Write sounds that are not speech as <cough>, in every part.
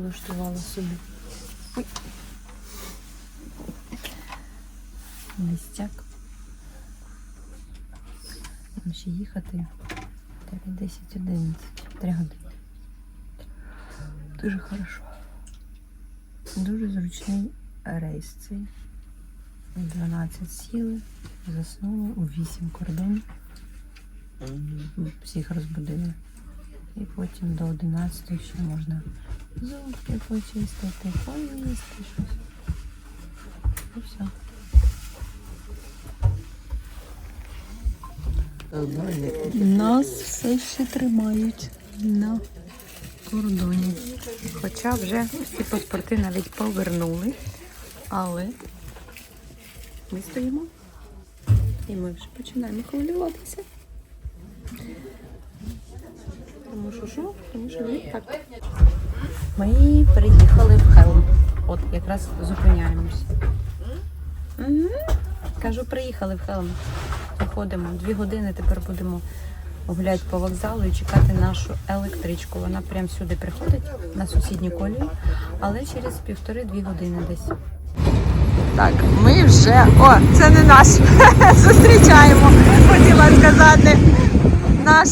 влаштувала собі. Ой. Містяк. Нам ще їхати 10-11, 3 години. Дуже хорошо. Дуже зручний рейс цей. 12 сіли, заснули у 8 кордон. Всіх розбудили. І потім до 11 ще можна зубки почистити, поїсти щось. І все. Нас все ще тримають на кордоні. Хоча вже всі паспорти навіть повернули. Але ми стоїмо. І ми вже починаємо хвилюватися. Що що? Тому що ні, так. Ми приїхали в Хелм. От якраз зупиняємось. Угу. Кажу, приїхали в Хелм. Виходимо. Дві години тепер будемо гуляти по вокзалу і чекати нашу електричку. Вона прямо сюди приходить на сусідню колію, але через півтори-дві години десь. Так, ми вже. О, це не наш. <laughs> Зустрічаємо. Хотіла сказати. Наш.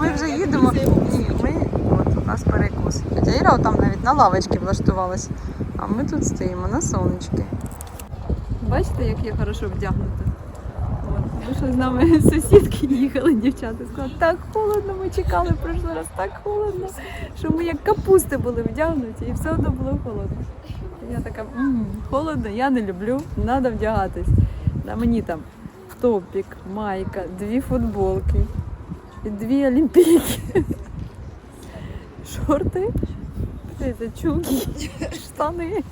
Ми вже їдемо. Ні, ми. От у нас перекус. Тетя Іра там навіть на лавочці влаштувалась. А ми тут стоїмо на сонечки. Бачите, як я хорошо вдягнута? Що з нами <laughs> сусідки їхали, дівчата. Сказали, так холодно, ми чекали прошлий раз, так холодно, що ми як капусти були вдягнуті, і все одно було холодно. Я така, «М, холодно, я не люблю, треба вдягатись. На мені там топік, майка, дві футболки і дві олімпійки. Шорти, це чулки, штани.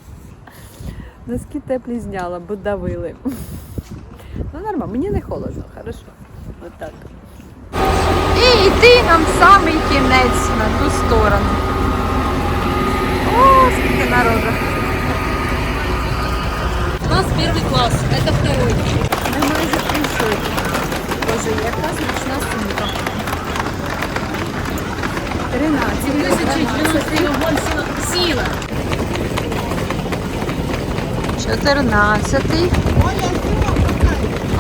Носки теплі зняла, бо давили. Ну нормально, мені не холодно, хорошо. Отак. І йти нам самий кінець на ту сторону. О, скільки народу. У нас перший клас, це второй. Ми майже прийшли. Боже, яка зручна сумка. 13. сила. 14.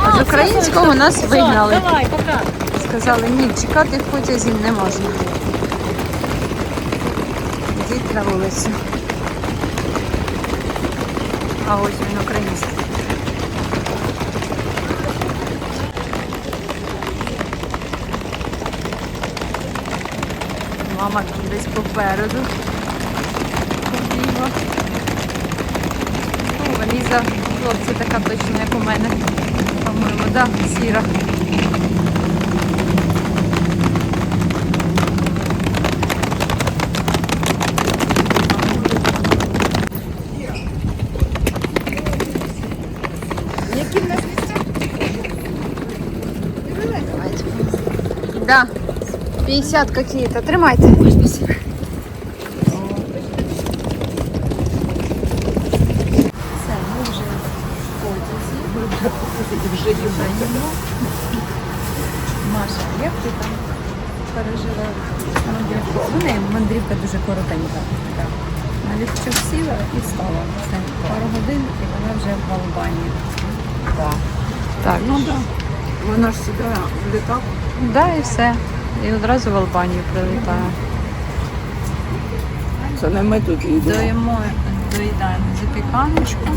А з українського нас вигнали. Давай, пока. Сказали, ні, чекати в потязі не можна. Йдіть на вулицю. А ось він український. Мама там десь попереду. Побігла. Ну, валіза, хлопці, така точно, як у мене. По-моєму, да, сіра. Да. 50 какие-то. Тримайте. Все, ми вже в Вже їдемо. Маша, як ти там пережила мандрівку? У неї мандрівка дуже коротенька. На ліфчик сіла і встала. Це пару годин і вона вже в Албанії. Так. Ну да. Вона ж сюди в літак. Да, і все. І одразу в Албанію прилітає. Це не ми тут їдемо. Доїмо, доїдаємо запіканочку.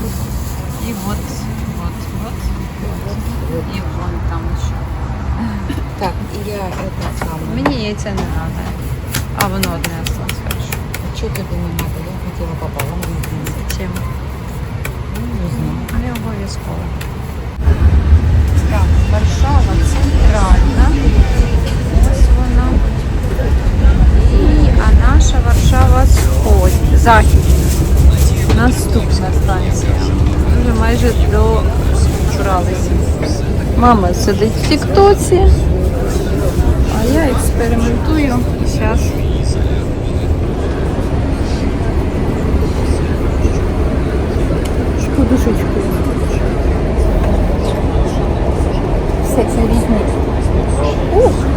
І от, от. І вон там ще. Так, і я это саме. Мені яйця не треба. А воно одне осталось, хорошо. Чого тобі не треба? Я хотіла пополам. Зачем? Ну, не знаю. Не обов'язково. Так, Варшава центральна. Ось вона. І, а наша Варшава сход. Захід. Наступна станція. Ми вже майже добралися. Мама сидить в Тіктоці. А я експериментую. Зараз. Подушечку. Все це візьміть. Ух!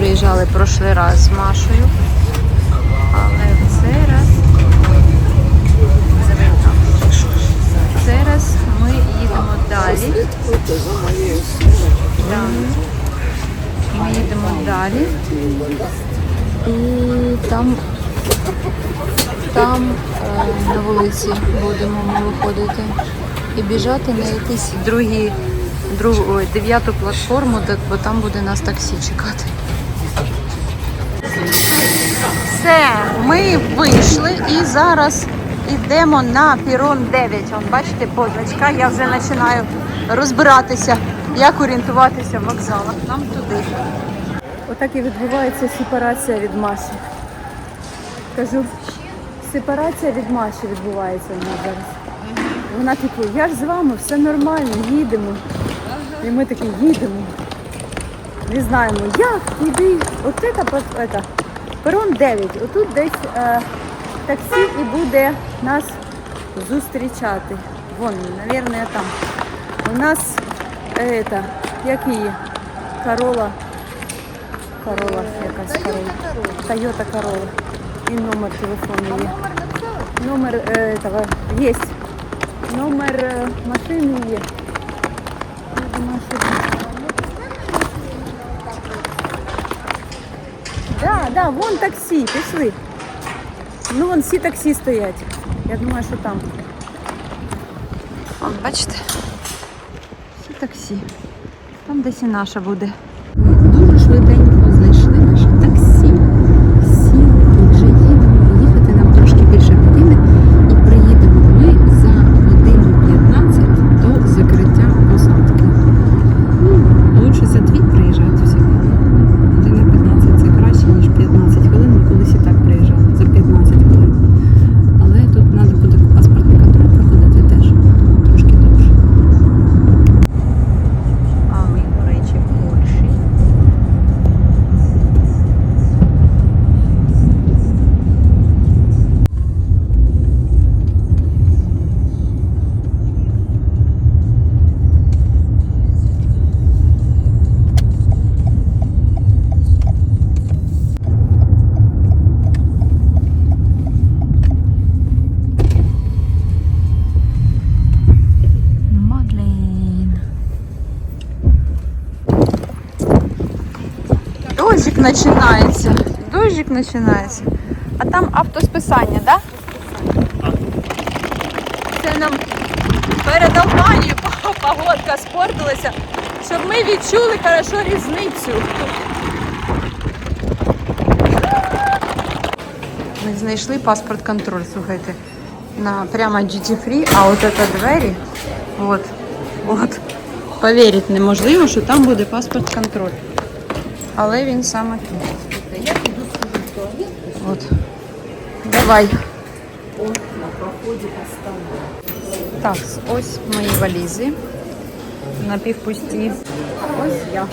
Приїжджали прошлий раз з Машею. Але в цей раз. В раз ми їдемо далі. Да. Ми їдемо далі. І там, там е, на вулиці будемо ми виходити і біжати на якісь другі, другу, ой, дев'яту платформу, бо там буде нас таксі чекати. Все, ми вийшли і зараз йдемо на пірон 9. Вон, бачите, позначка. Я вже починаю розбиратися, як орієнтуватися в вокзалах. Нам туди. Отак і відбувається сепарація від Маші. Кажу, сепарація від Маші відбувається в нас зараз. Вона така, я ж з вами, все нормально, їдемо. І ми такі їдемо. Не знаємо, як, куди. От це, перон 9. Отут десь е, таксі і буде нас зустрічати. Вон, мабуть, там. У нас е, это, як її? Корола. Корола якась корола. Тойота Корола. І номер телефону є. Номер е, этого є. Номер е, машини є. Я думаю, що так. Да, вон таксі, пішли. Ну вон всі таксі стоять. Я думаю, що там. Вон, бачите? Всі таксі. Там десь і наша буде. Починається. Дождик починається. А там автосписання, так? Да? Це нам перед Албанією <laughs> погодка спортилася, щоб ми відчули хорошо різницю. Ми знайшли паспорт контроль, слухайте. На прямо duty free, а от це двері. От, от. Повірити неможливо, що там буде паспорт контроль. Але він саме тут. От. Давай. Так, ось мої валізи. Напівпусті. Ось я.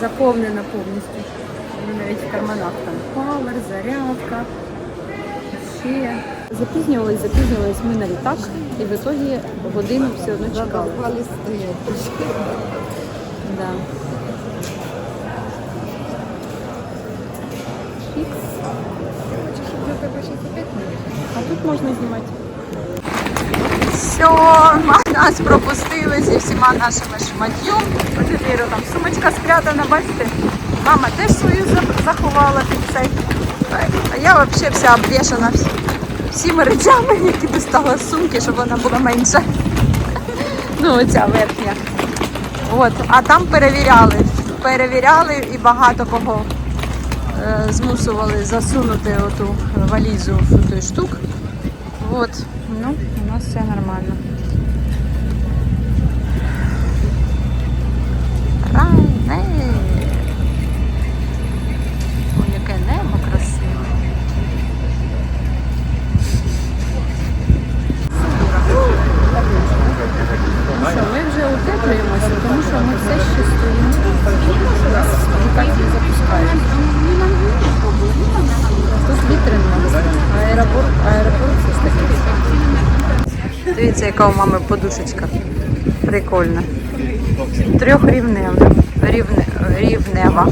Заповнена повністю. Навіть в карманах там павер, зарядка. Ще. Запізнювались, запізнювались ми на літак і в ітогі годину все одно чекали. Да. Фікс. А тут можна знімати. Все, нас пропустили зі всіма нашими шматьом. Ось тепер там сумочка спрятана, бачите? Мама теж свою заховала під цей. А я взагалі вся обвішана всіми речами, які достала з сумки, щоб вона була менша. Ну, оця верхня. От, а там перевіряли. Перевіряли і багато кого е, змусували засунути оту валізу в той штук. От, ну, у нас все нормально. Райне. Аеропорт, аеропорт Дивіться, яка у мами подушечка. Прикольна. Рівне, рівнева.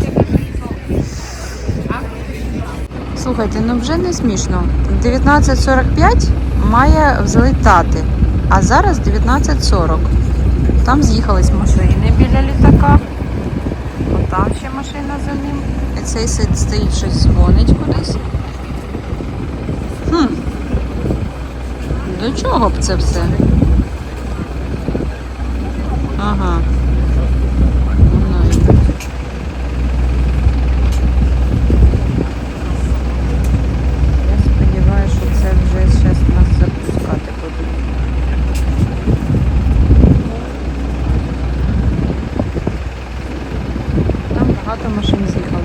Слухайте, ну вже не смішно. 19.45 має взлетати, а зараз 19.40. Там з'їхались машини біля літака. От там ще машина за ним. Цей стоїть щось дзвонить кудись. Хм. До чого б це все? Ага. Воно йде. Я сподіваюся, що це вже зараз нас запускати будуть. Там багато машин з'їхало.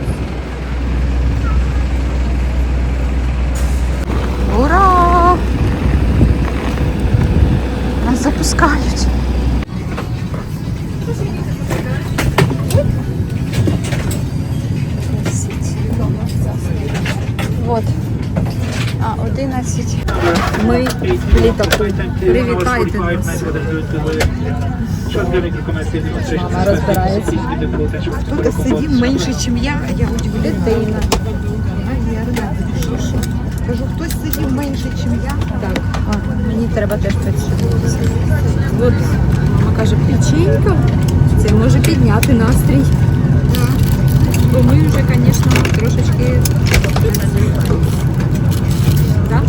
Ура! Нас запускають. Вот. А, 11. Ми в літаку. Привітайте нас. Хто-то сидів менше, ніж я, а я. Що, що? Кажу, хтось сидів менше, ніж я. Так. А, мені треба теж працювати. От мама каже, печенька. Це може підняти настрій. Бо ми вже, звісно, трошечки Так?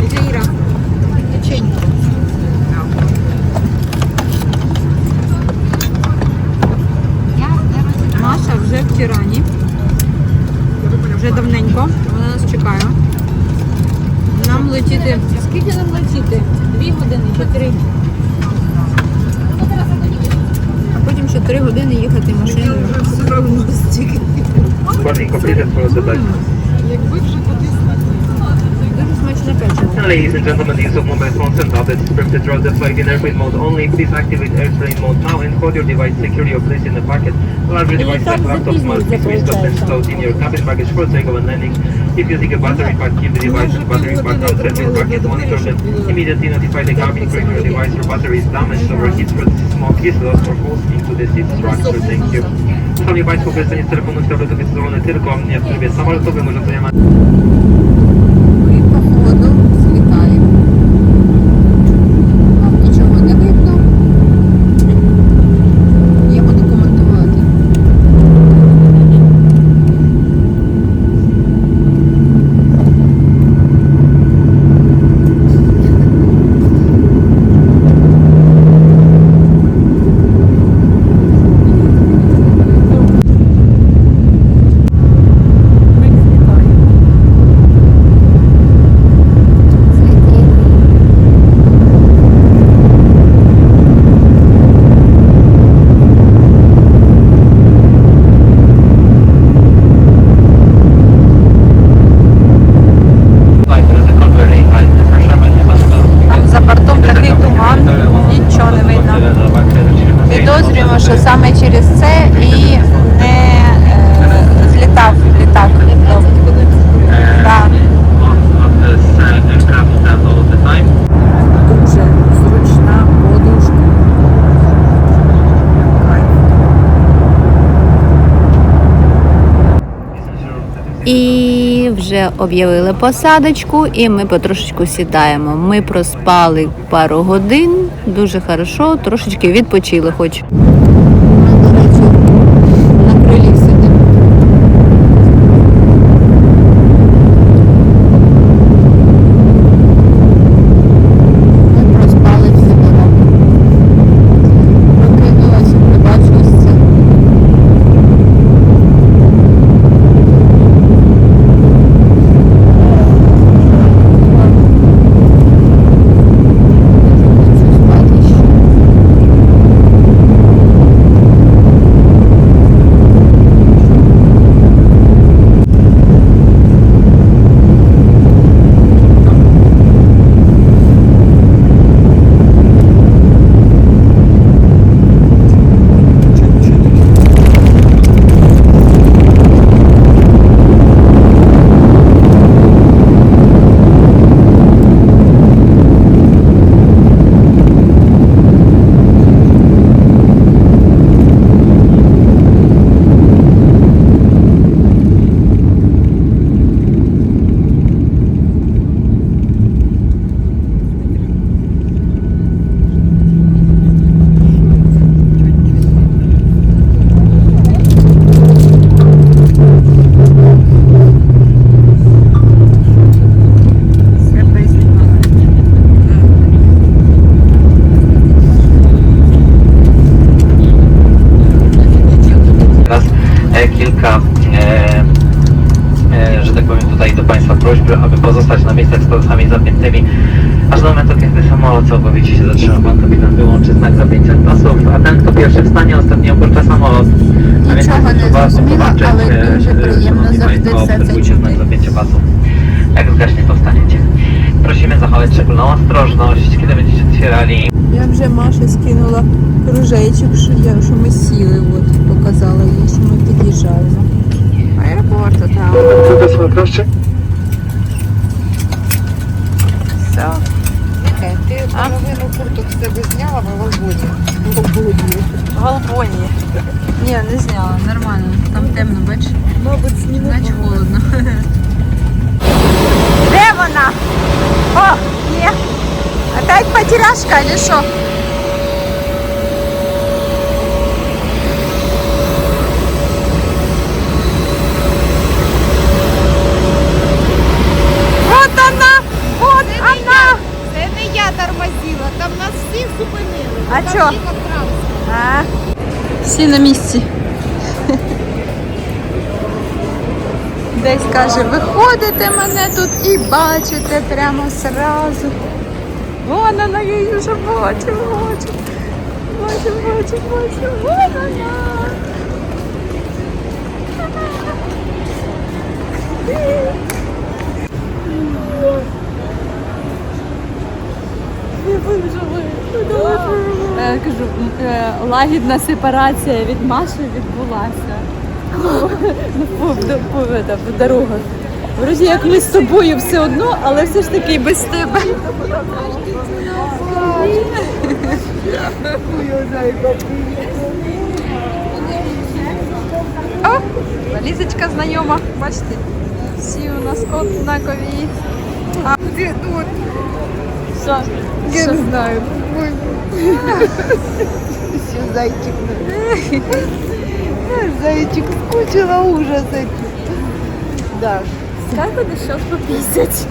Тетя Іра, печенька. Маша вже в Тирані. Вже давненько. Вона нас чекає. Нам летіти. Скільки нам летіти? Дві години чи три? А потім ще три години їхати машиною. Правильно стільки. Boarding completed for Ladies and gentlemen, use of mobile phones and tablets is prohibited throughout the flight in airplane mode only. Please activate airplane mode now and hold your device securely or place in the pocket. Larger devices like laptops must be switched off and stowed in your cabin baggage for takeoff and landing. If using a battery pack, keep the device and battery pack outside the pocket. Monitor them. Immediately notify the cabin crew if your device or battery is damaged, overheats, produces small keys, lost or falls into the seat structure. Thank you. Szanowni Państwo, korzystanie z telefonu i tabletów jest dozwolone tylko w trybie samolotowym. Urządzenia об'явили посадочку, і ми потрошечку сідаємо. Ми проспали пару годин, дуже хорошо, трошечки відпочили хоч. kilka, e, e, że tak powiem tutaj do Państwa prośby, aby pozostać na miejscach z pasami zapiętymi, aż do momentu, kiedy samolot całkowicie się zatrzyma. Pan kapitan wyłączy znak zapięcia pasów, a ten, kto pierwszy wstanie, ostatni opuszcza samolot. A więc Нічого не warto зрозуміла, zobaczyć, але e, дуже e, приємно szanowni завжди Państwo, все це obserwujcie znak чути. zapięcia pasów. Jak zgaśnie, to wstaniecie. Prosimy zachować szczególną ostrożność, kiedy będziecie otwierali Я вже Маші скинула кружечок, що, я, що ми сіли, от, Показала їй, що ми під'їжджаємо. Аеропорт, там. Все. Ти половину курток з тебе зняла в Голбоні. Голбоні. Ні, не зняла, нормально. Там темно, бачиш? Мабуть, зніму. Значить холодно. Де вона? О, ні. Опять потеряшка или що? Там нас всіх зупинили. А Там чо? А? Всі на місці. Десь каже, виходите мене тут і бачите прямо сразу. Вон вона, я її вже бачу, бачу. Бачу, бачу, бачу. Вон вона. Лагідна сепарація від Маші відбулася. По дорогах. Вроді як ми з тобою все одно, але все ж таки без тебе. О, валізочка знайома, бачите? Всі у нас однакові. А де тут? Я не знаю. <laughs> Все, зайчик. Зайчик, скучила ужас этих. Да. Как это сейчас пописать?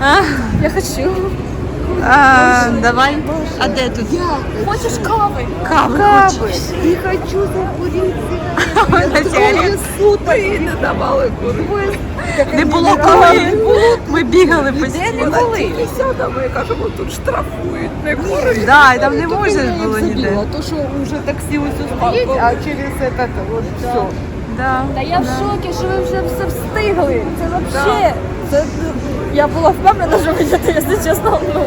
А, Я хочу. А, давай. А де тут? Хочешь кави? Кави хочеш? Не хочу закурить. Вона сигарет. не давали курити. Не було коли. Ми бігали постійно. Ми кажемо, тут штрафують, не курить. Да, і там не можна було ніде. То, що вже таксі ось стоїть, а через это вот все. Да. Та я в шокі, що ви вже все встигли. Це взагалі. Це, ну, я була впевнена, що ви якщо чесно. Ну,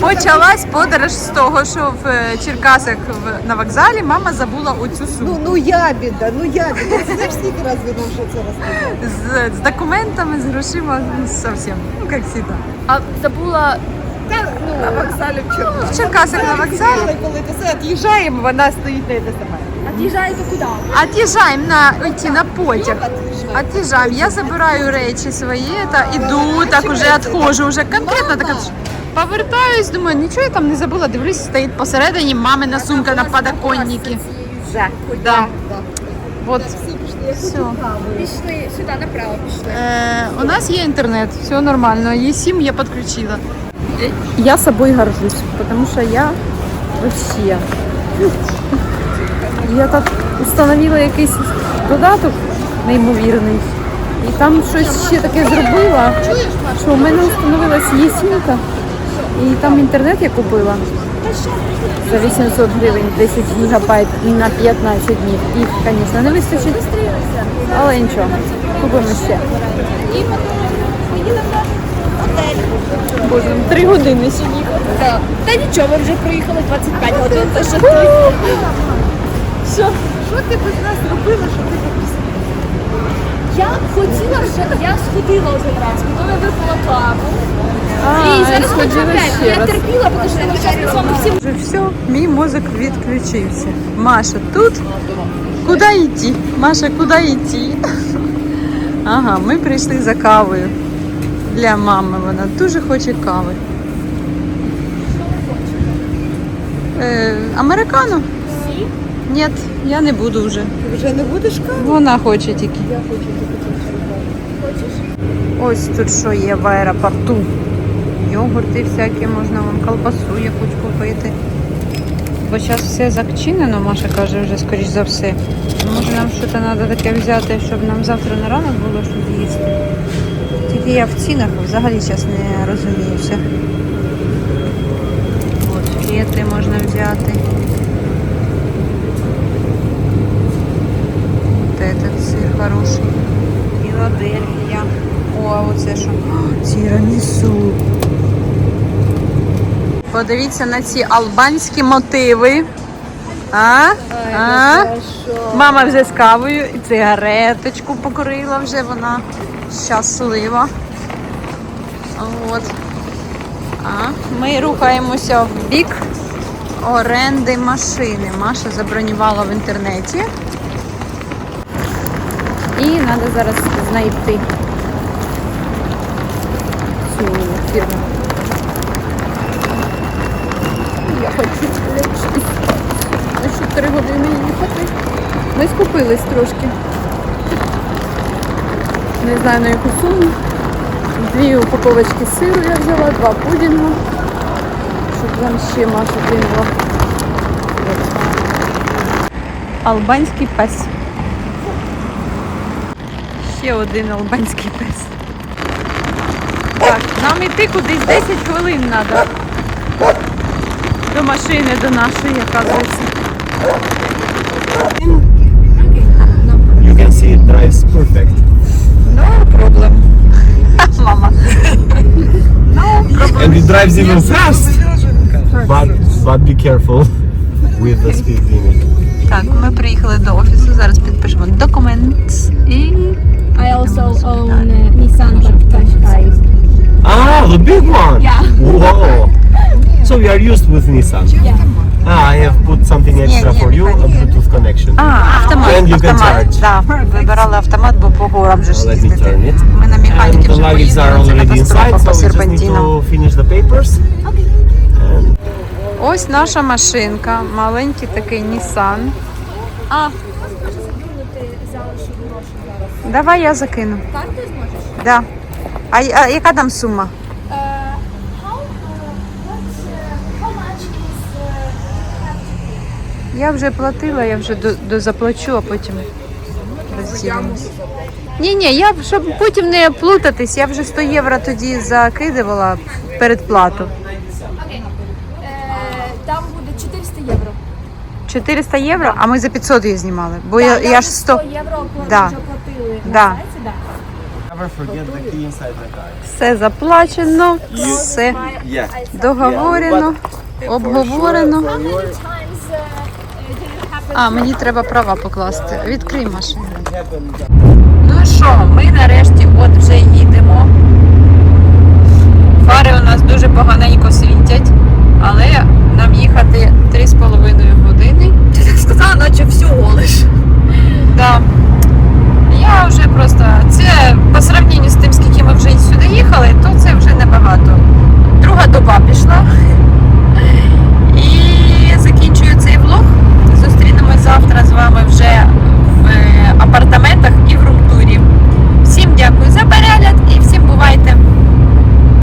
Почалась подорож з того, що в е, Черкасах в- на вокзалі мама забула оцю сумку. Ну, ну я біда, ну я біда. Знаєш, скільки раз він нам вже це розповідав? З, з документами, з грошима, ну, зовсім, ну, як завжди. а забула На вокзалі в Черкасах. В Черкасах на вокзалі. Коли ти все від'їжджаємо, вона стоїть на це саме. От'їжджаєте куди? От'їжджаємо на йти на потяг. От'їжджаємо. Я забираю речі свої та іду, так уже відходжу, вже конкретно така. Повертаюсь, думаю, нічого я там не забула. Дивлюсь, стоїть посередині мамина сумка на подоконнике. Да. Да. Вот. Все. Пішли сюди направо пішли. Е, у нас є інтернет, все нормально. Є сім, я підключила. Я собой горжусь, потому что я вообще. Я так установила якийсь додаток неймовірний. І там щось ще таке зробила, що у мене встановилась є-сімка. І там інтернет я купила за 800 гривень 10 гігабайт на 15 днів. І, звісно, не вистачить. Але нічого, купимо ще. Боже, три години ще їхати. Та нічого, вже проїхали 25 годин, то що ти. Що? Що ти без нас робила, що ти так Я хотіла вже, я сходила вже раз, потім я випила каву. А, і зараз хочу сходила опять. ще Я раз. терпіла, тому що я зараз з вами всім Вже все, мій мозок відключився. Маша, тут куди йти? Маша, куди йти? <laughs> Ага, ми прийшли за кавою. Для мами вона дуже хоче кави. Е, американо? Ні, я не буду вже. Ти вже не будеш каву? Вона хоче тільки. Я хочу Ось тут що є в аеропорту. Йогурти всякі можна, вон колбасу якусь купити. Бо зараз все зачинено, Маша каже, вже скоріш за все. Може нам щось треба таке взяти, щоб нам завтра на ранок було щось їсти. Тільки я в цінах взагалі зараз не розуміюся. От фети можна взяти. Этот сыр хороший. Філадельфія. О, а оце що? Тірамісу. Подивіться на ці албанські мотиви. А? А? Мама вже з кавою і цигареточку покорила вже вона щаслива. От. А, ми рухаємося в бік оренди машини. Маша забронювала в інтернеті. І треба зараз знайти цю фірму. Я хочу. А ще три години їхати. Ми скупились трошки. Не знаю на яку суму. Дві упаковочки сиру я взяла, два пудінга. Щоб вам ще Маша кинула. Албанський пес. Ще один албанський пес. Так, нам іти кудись 10 хвилин треба. До машини, до нашої, оказується. You can see it drives perfect. <laughs> Мама. And it drives even fast. But, but be careful with the speed limit. Так, ми приїхали до офісу, зараз підпишемо документ і I also own uh, Nissan Qashqai. Ah, the big one! Yeah. Whoa! So we are used with Nissan. Ah, I have put something extra for you, a Bluetooth connection. А, автомат. And you can автомат. charge. Да, вибирали автомат, бо по горам вже ж Let me їздити. turn it. Ми на And механіки the вже luggage are поїздили, це already катастрофа inside, по so we just need серпантінам. to finish the papers. Ось наша машинка, маленький такий Nissan. А. Давай я закину. Карту зможеш? Да. А, а яка там сума? Much is uh, Я вже платила, я вже до, до заплачу, а потім розділимось. Ні, ні, я щоб потім не плутатись, я вже 100 євро тоді закидувала передплату. Окей. Е, там буде 400 євро. 400 євро, а ми за 500 її знімали. Бо я, я ж 100. 100 євро Да да. Все заплачено, все договорено, обговорено. А, мені треба права покласти. Відкрий машину. Ну що, ми нарешті от вже їдемо. Фари у нас дуже поганенько світять, але нам їхати 3,5 години. Ти так сказала, наче всього лиш. Да я вже просто це по сравненню з тим, скільки ми вже сюди їхали, то це вже небагато. Друга доба пішла. І закінчую цей влог. Зустрінемось завтра з вами вже в апартаментах і в румтурі. Всім дякую за перегляд і всім бувайте!